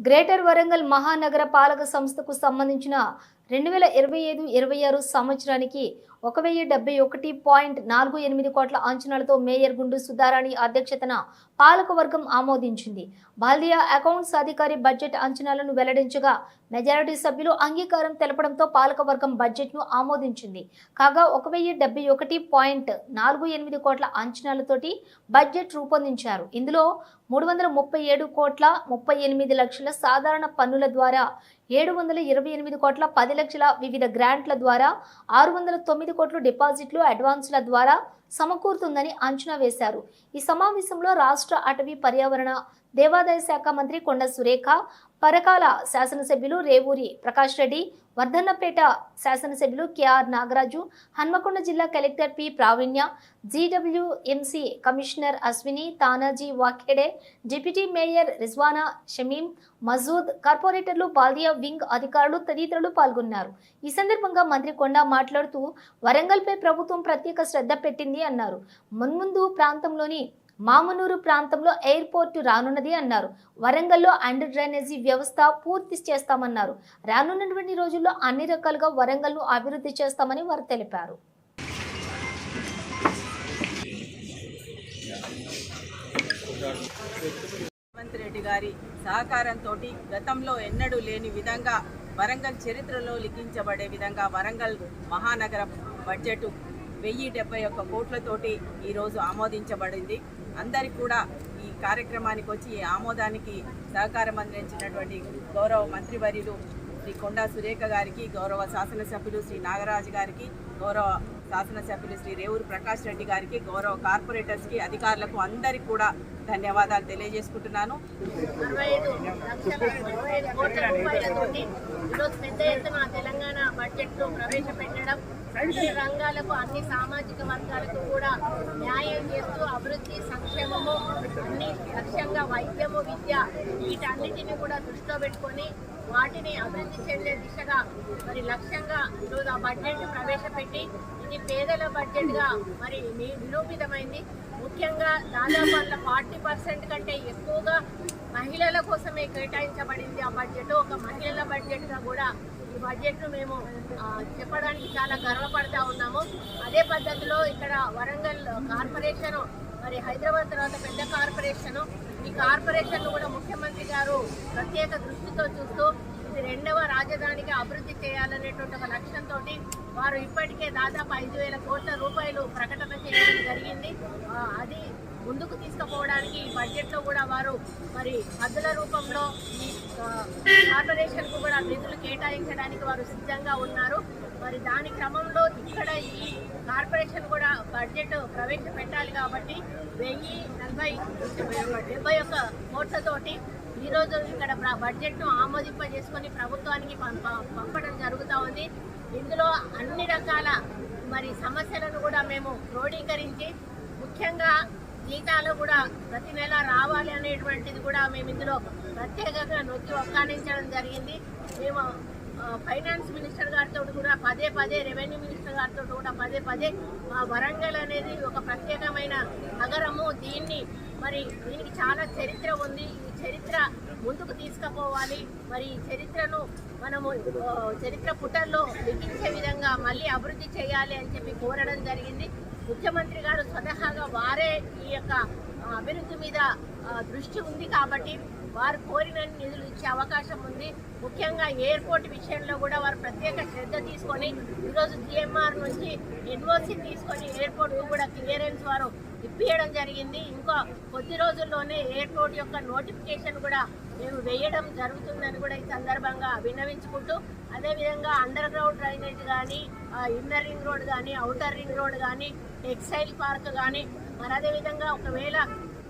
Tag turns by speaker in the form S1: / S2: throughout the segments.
S1: Greater Warangal మహానగర పాలక సంస్థకు సంబంధించిన రెండు వేల ఇరవై ఐదు ఇరవై ఆరు సంవత్సరానికి ఒక వెయ్యి డెబ్బై ఒకటి పాయింట్ నాలుగు ఎనిమిది కోట్ల అంచనాలతో మేయర్ గుండు సుధారాణి అధ్యక్షతన పాలకవర్గం ఆమోదించింది. బాల్దియా అకౌంట్స్ అధికారి బడ్జెట్ అంచనాలను వెల్లడించగా మెజారిటీ సభ్యులు అంగీకారం తెలపడంతో పాలకవర్గం బడ్జెట్ను ఆమోదించింది. కాగా ఒక వెయ్యి డెబ్బై ఒకటి పాయింట్ నాలుగు ఎనిమిది కోట్ల అంచనాలతోటి బడ్జెట్ రూపొందించారు. ఇందులో మూడు వందల ముప్పై ఏడు కోట్ల ముప్పై ఎనిమిది లక్షల సాధారణ పన్నుల ద్వారా ఏడు వందల ఇరవై ఎనిమిది కోట్ల పది లక్షల వివిధ గ్రాంట్ల ద్వారా ఆరు వందల తొమ్మిది కోట్లు డిపాజిట్లు అడ్వాన్సుల ద్వారా సమకూరుతుందని అంచనా వేశారు. ఈ సమావేశంలో రాష్ట్ర అటవీ పర్యావరణ దేవాదాయ శాఖ మంత్రి కొండ సురేఖ పరకాల శాసనసభ్యులు రేవూరి ప్రకాష్ రెడ్డి వర్ధన్నపేట శాసనసభ్యులు కెఆర్ నాగరాజు హన్మకొండ జిల్లా collector P. Pravinya GWMC commissioner Ashwini Tanaji Wakhede deputy mayor Rizwana Shamim Masood కార్పొరేటర్లు బాల్దియా వింగ్ అధికారులు తదితరులు పాల్గొన్నారు. ఈ సందర్భంగా మంత్రి కొండ మాట్లాడుతూ వరంగల్పై ప్రభుత్వం ప్రత్యేక శ్రద్ధ పెట్టింది అన్నారు. మున్ముందు ప్రాంతంలోని మామునూరు ప్రాంతంలో ఎయిర్పోర్టు రానున్నది అన్నారు. వరంగల్లో అండర్ డ్రైనేజీ వ్యవస్థ పూర్తి చేస్తామన్నారు. రానున్నటువంటి రోజుల్లో అన్ని రకాలుగా వరంగల్ను అభివృద్ధి చేస్తామని వారు తెలిపారు.
S2: రేవంత్ రెడ్డి గారి సహకారంతో గతంలో ఎన్నడూ లేని విధంగా వరంగల్ చరిత్రలో లిఖించబడే విధంగా వరంగల్ మహానగర బడ్జెట్ వెయ్యి డెబ్బై ఒక్క కోట్లతోటి ఈరోజు ఆమోదించబడింది. అందరికి కూడా ఈ కార్యక్రమానికి వచ్చి ఈ ఆమోదానికి సహకారం అందించినటువంటి గౌరవ మంత్రివర్యులు శ్రీ కొండా సురేఖ గారికి గౌరవ శాసనసభ్యులు శ్రీ నాగరాజు గారికి గౌరవ శాసనసభ్యులు శ్రీ రేవూరు ప్రకాష్ రెడ్డి గారికి గౌరవ కార్పొరేటర్స్కి అధికారులకు అందరికీ కూడా ధన్యవాదాలు తెలియజేసుకుంటున్నాను.
S3: ఈరోజు పెద్ద ఎత్తున తెలంగాణ బడ్జెట్లో ప్రవేశపెట్టడం అన్ని రంగాలకు అన్ని సామాజిక వర్గాలకు కూడా న్యాయం చేస్తూ అభివృద్ధి సంక్షేమము అన్ని లక్ష్యంగా వైద్యము విద్య వీటన్నిటిని కూడా దృష్టిలో పెట్టుకొని వాటిని అభివృద్ధి చెందే దిశగా మరి లక్ష్యంగా ఈరోజు ఆ బడ్జెట్ ప్రవేశపెట్టి ఇది పేదల బడ్జెట్గా మరి ని- నిరూపితమైంది. ముఖ్యంగా దాదాపు అందులో ఫార్టీ పర్సెంట్ కంటే ఎక్కువగా మహిళల కోసమే కేటాయించబడింది ఆ బడ్జెట్ ఒక మహిళల బడ్జెట్గా కూడా ఈ బడ్జెట్ను మేము చెప్పడానికి చాలా గర్వపడతా ఉన్నాము. అదే పద్ధతిలో ఇక్కడ వరంగల్ కార్పొరేషన్ మరి హైదరాబాద్ తర్వాత పెద్ద కార్పొరేషన్ ఈ కార్పొరేషన్ కూడా ముఖ్యమంత్రి గారు ప్రత్యేక దృష్టితో చూస్తూ ఇది రెండవ రాజధానిగా అభివృద్ధి చేయాలనేటువంటి ఒక లక్ష్యంతో వారు ఇప్పటికే దాదాపు ఐదు వేల కోట్ల రూపాయలు ప్రకటన చేయడం జరిగింది. అది ముందుకు తీసుకుపోవడానికి ఈ బడ్జెట్లో కూడా వారు మరి హద్దుల రూపంలో ఈ కార్పొరేషన్కు కార్పొరేషన్కు కూడా నిధులు కేటాయించడానికి వారు సిద్ధంగా ఉన్నారు. మరి దాని క్రమంలో ఇక్కడ ఈ కార్పొరేషన్ కూడా బడ్జెట్ ప్రవేశపెట్టాలి కాబట్టి వెయ్యి నలభై డెబ్బై ఒక్క కోట్లతోటి ఈరోజు ఇక్కడ ప్ర- బడ్జెట్ను ఆమోదింపజేసుకొని ప్రభుత్వానికి పంపడం జరుగుతూ ఉంది. ఇందులో అన్ని రకాల మరి సమస్యలను కూడా మేము క్రోడీకరించి ముఖ్యంగా జీతాలు కూడా ప్రతి నెల రావాలి అనేటువంటిది కూడా మేము ఇందులో ప్రత్యేకంగా నొక్కి ఒక్కానించడం జరిగింది. మేము ఫైనాన్స్ మినిస్టర్ గారితో కూడా పదే పదే రెవెన్యూ మినిస్టర్ గారితో కూడా పదే పదే మా వరంగల్ అనేది ఒక ప్రత్యేకమైన నగరము. దీన్ని మరి దీనికి చాలా చరిత్ర ఉంది. ఈ చరిత్ర ముందుకు తీసుకుపోవాలి. మరి ఈ చరిత్రను మనము చరిత్ర పుటల్లో లిఖించే విధంగా మళ్ళీ అభివృద్ధి చేయాలి అని చెప్పి కోరడం జరిగింది. ముఖ్యమంత్రి గారు స్వతహాగా వారే ఈ యొక్క అభివృద్ధి మీద దృష్టి ఉంది కాబట్టి వారు కోరిన నిధులు ఇచ్చే అవకాశం ఉంది. ముఖ్యంగా ఎయిర్పోర్ట్ విషయంలో కూడా వారు ప్రత్యేక శ్రద్ధ తీసుకొని ఈరోజు జిఎంఆర్ నుంచి ఎన్ఓసి తీసుకొని ఎయిర్పోర్ట్ కూడా క్లియరెన్స్ వారు ఇప్పియడం జరిగింది. ఇంకా కొద్ది రోజుల్లోనే ఎయిర్పోర్ట్ యొక్క నోటిఫికేషన్ కూడా మేము వేయడం జరుగుతుందని కూడా ఈ సందర్భంగా విన్నవించుకుంటూ అదేవిధంగా అండర్ గ్రౌండ్ డ్రైనేజ్ కానీ ఇన్నర్ రింగ్ రోడ్ కానీ అవుటర్ రింగ్ రోడ్ కానీ టెక్స్టైల్ పార్క్ కానీ మరి అదేవిధంగా ఒకవేళ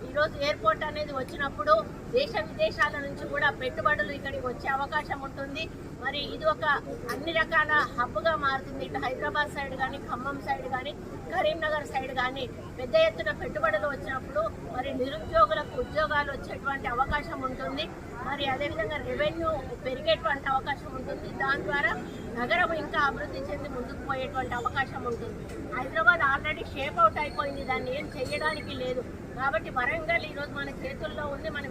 S3: ఈరోజు ఎయిర్పోర్ట్ అనేది వచ్చినప్పుడు దేశ విదేశాల నుంచి కూడా పెట్టుబడులు ఇక్కడికి వచ్చే అవకాశం ఉంటుంది. మరి ఇది ఒక అన్ని రకాల హబ్గా మారుతుంది. ఇటు హైదరాబాద్ సైడ్ కానీ ఖమ్మం సైడ్ కానీ కరీంనగర్ సైడ్ కానీ పెద్ద ఎత్తున పెట్టుబడులు వచ్చినప్పుడు మరి నిరుద్యోగులకు ఉద్యోగాలు వచ్చేటువంటి అవకాశం ఉంటుంది. మరి అదేవిధంగా రెవెన్యూ పెరిగేటువంటి అవకాశం ఉంటుంది. దాని ద్వారా నగరం ఇంకా అభివృద్ధి చెంది ముందుకు పోయేటువంటి అవకాశం ఉంటుంది. హైదరాబాద్ ఆల్రెడీ షేప్ అవుట్ అయిపోయింది. దాన్ని ఏం చేయడానికి లేదు. కాబట్టి వరంగల్ ఈరోజు మన చేతుల్లో ఉంది మనం